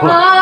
过 来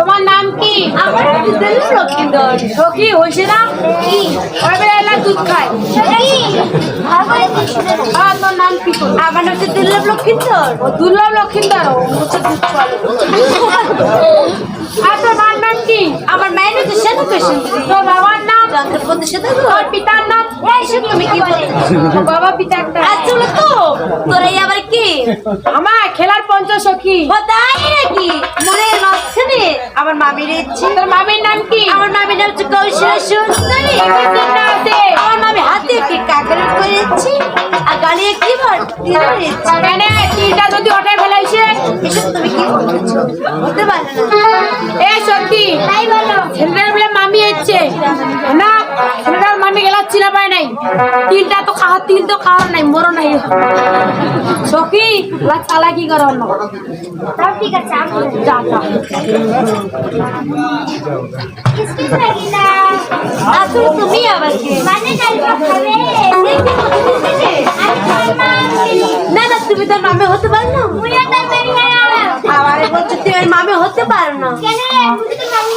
তোমার নাম কি? আমার লক্ষ্মীন্দর সখী হয়েছে না? কি? ওরা বেলা এলা দুধ খায়। আর তোর নাম কি আমার নাম হচ্ছে দুর্লভ লক্ষ্মীন্দর ও দুর্লভ লক্ষ্মীন্দর ও হচ্ছে দুধ চলে আর তোর মার নাম কি? আমার মায়ের হচ্ছে সেতু তোর বাবার নাম? সেতু পিতার নাম? বাবা আচ্ছা তো আবার কি? আমার খেলার তাই নাকি? মনে রে আমার মামির ইচ্ছে। তোর মামির নাম কি? আমার মামির নাম হচ্ছে কৌশল সুন্দরী। আমার মামি হাতে কি কাকের করেছি। আর কি বল কেন তিনটা যদি ওঠে ফেলাইছে। এসব তুমি কি বলছো? হতে পারে না। এ সত্যি তাই বলো মামি এসছে। না ছেলেটার মামি গেলা চিনা পায় নাই। তিনটা তো খাওয়া তিন তো খাওয়া নাই মরো নাই। সখী লাগ চালা কি করো অন্য? সব ঠিক আছে আমি যা যা। তুমি আবার কি? মানে না না তুমি তোর মামে হতে পারো না। বলছো তুমি মামে হতে পারো না। কেন মামি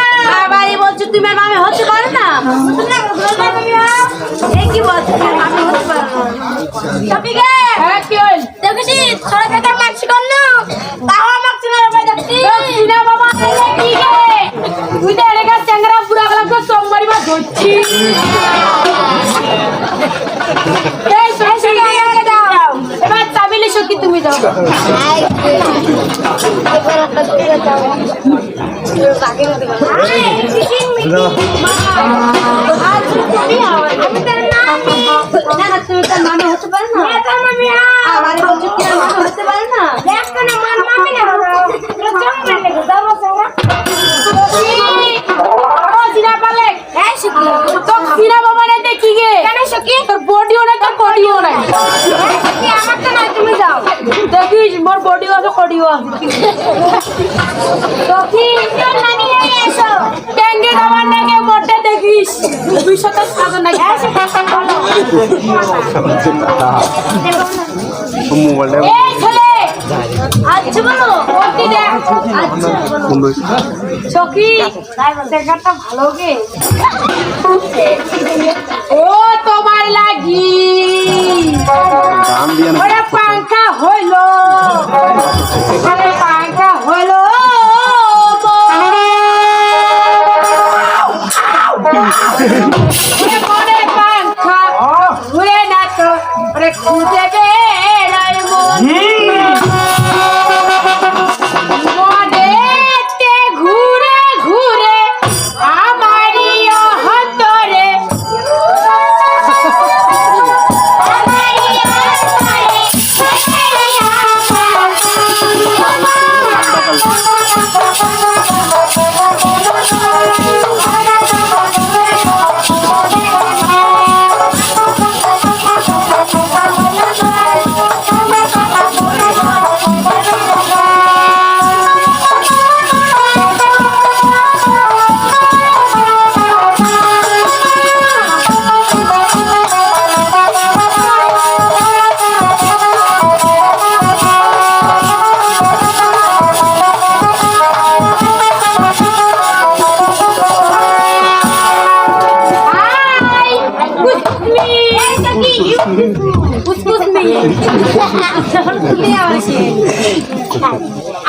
সরকার মাছ করল তাও আমার চিনার ভাই দেখছি চিনা বাবা এলে কি আমি তার নাম না তার মামা হতে পারো না হ্যাঁ মোবাইলটা আচ্ছা বলো বলতি দেখ আচ্ছা। বলো দেখাটা ভালো গে ও তোমার লাগি। ওরে পাঙ্খা হইল। পাঙ্খা হইল।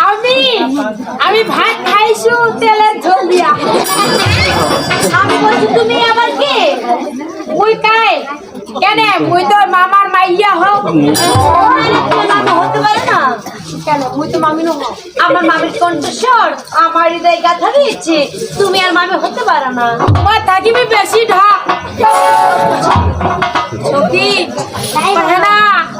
আমি আমি ভাত খাইছো তেলের ঝোল দিয়া। আমি বলছি, তুমি আবার কি? মুই কাই কেন? মুই তো মামার মাইয়া হোক মামা হতে পারে না? কেন? মুই তো মামি নো আমার মামির কণ্ঠস্বর আমার হৃদয় গাথা দিয়েছে। তুমি আর মামি হতে পারো না। তোমার থাকিবি বেশি ঢাক। না।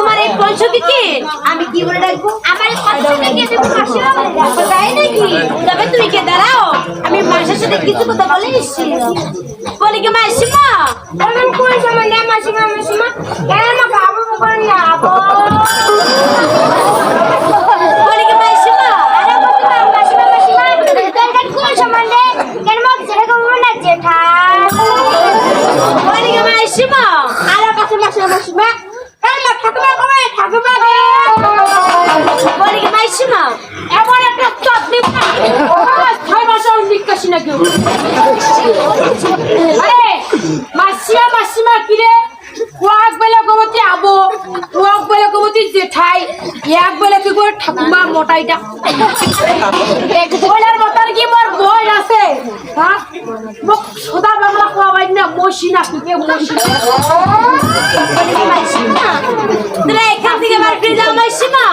তোমার এই বংশকে আমি কি বলে ডাকবো? আমার বলে। তাই নাকি? তবে তুমি কে দাঁড়াও। আমি মাসের সাথে কিছু কথা বলে এসছি। বলি কি মাসিমা? আমার কোন সময়? না মাসিমা মাসিমা। কেন আমাকে আবু করে না না কেউ? আরে মাসিমা মাসিমা কিরে? ওয়াক বেলা আবো ওয়াক বেলা জেঠাই এক কি করে ঠাকুমা মোটাইটা? বলার মতন কি মোর বই আছে? মোক সদা বাংলা খাওয়াই না মসি না কি কে মসি তোরা এখান থেকে বার করে যাও, মাসিমা।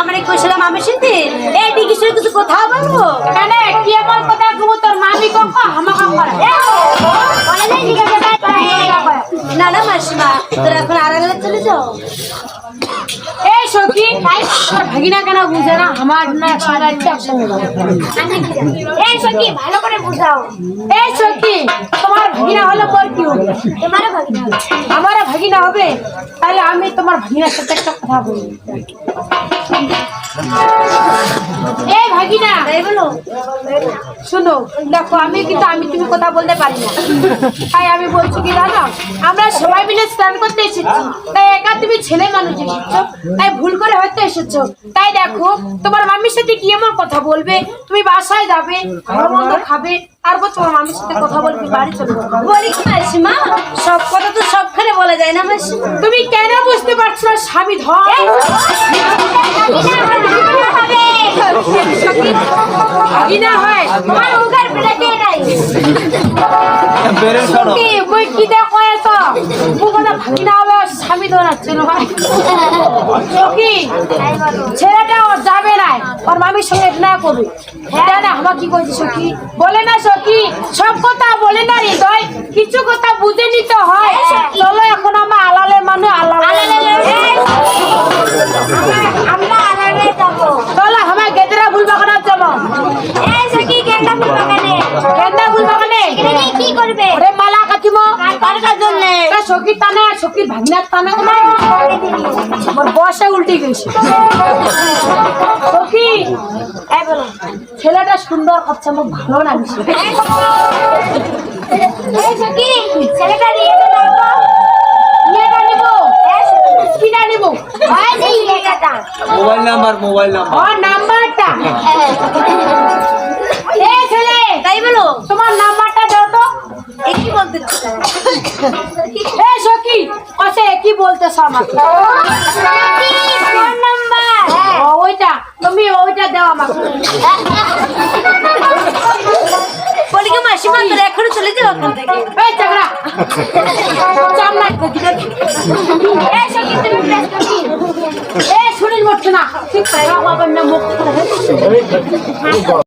আমরা কইছিলাম আমি শুনতে এই ডিগিসের কিছু কথা বলব? তোরা এখন আড়ালে চলে যাও? এই সখী ভাগিনা কেন বুঝে না? আমার না সারা একসঙ্গে এই সখী ভালো করে বুঝাও। এই সখী তোমার ভাগিনা হলে পর কি হবে? তোমারও ভাগনা আমারও ভাগিনা হবে। তাহলে আমি তোমার ভাগিনার সাথে একটা কথা বলি এই ভাগিনা। বলো শোনো, দেখো, আমি কিন্তু, আমি তুমি কথা বলতে পারি না। তাই আমি বলছি কি জানো, আমরা সবাই মিলে স্নান করতে এসেছি। তাই একা তুমি ছেলে মানুষ এসেছ। তাই ভুল করে হয়তো এসেছ। তাই দেখো, তোমার মামির সাথে কি এমন কথা বলবে? তুমি বাসায় যাবে ভালো মন্দ খাবে তারপর তোমার মামির সাথে কথা বলবে বাড়ি চলে বলি কি মাসিমা সব কথা তো সবখানে বলা যায় না মাসিমা তুমি কেন বুঝতে পারছ না স্বামী ধর হয় তোমার মুখের পেটে নাই বেরেন সরো কি মই কি দেখো এত মুখটা ভাগিনা হবে স্বামী ধরাচ্ছে না ভাই কি ছেলেটা ওর যাবে না ওর মামির সঙ্গে না করবে হ্যাঁ না আমার কি কইছে সখী বলে না সখী সব কথা বলে না হৃদয় কিছু কথা বুঝে নিতে হয় চলো এখন আমার আলালে মানে আলালে আমরা আলাদা যাব চলো আমার গেদরা ভুল বাগানে যাব এই সখী গেন্দা ফুল বাগানে গেন্দা ভুল বাগানে এখানে গিয়ে কি করবে ওরে মালা কাটিব কার কার জন্য সখীর টানে সখীর ভাগিনার টানে আমার বসে উল্টে গেছে। সখী এই বলো ছেলেটা সুন্দর হচ্ছে আমার ভালো লাগছে। এই ছেলেটা নিয়ে তো যাব ইয়েটা নিব কিনা নিব যে ইয়েটা মোবাইল নাম্বার মোবাইল নাম্বার নাম্বারটা ছেলে তাই বলো। তোমার নাম্বারটা দাও তো। এ কি বলতে সখী আছে কি বলতেছ আমাকে? ও, ওইটা তুমি ওইটা দাও আমাকে। বলি কি মাসিমা তোর এখনও চলে যাও ওখান থেকে। এই চাকরা চামড়া এই সখী তুমি ব্যস্ত শরীর মরছে না। ঠিক বাবার নাম মুখ।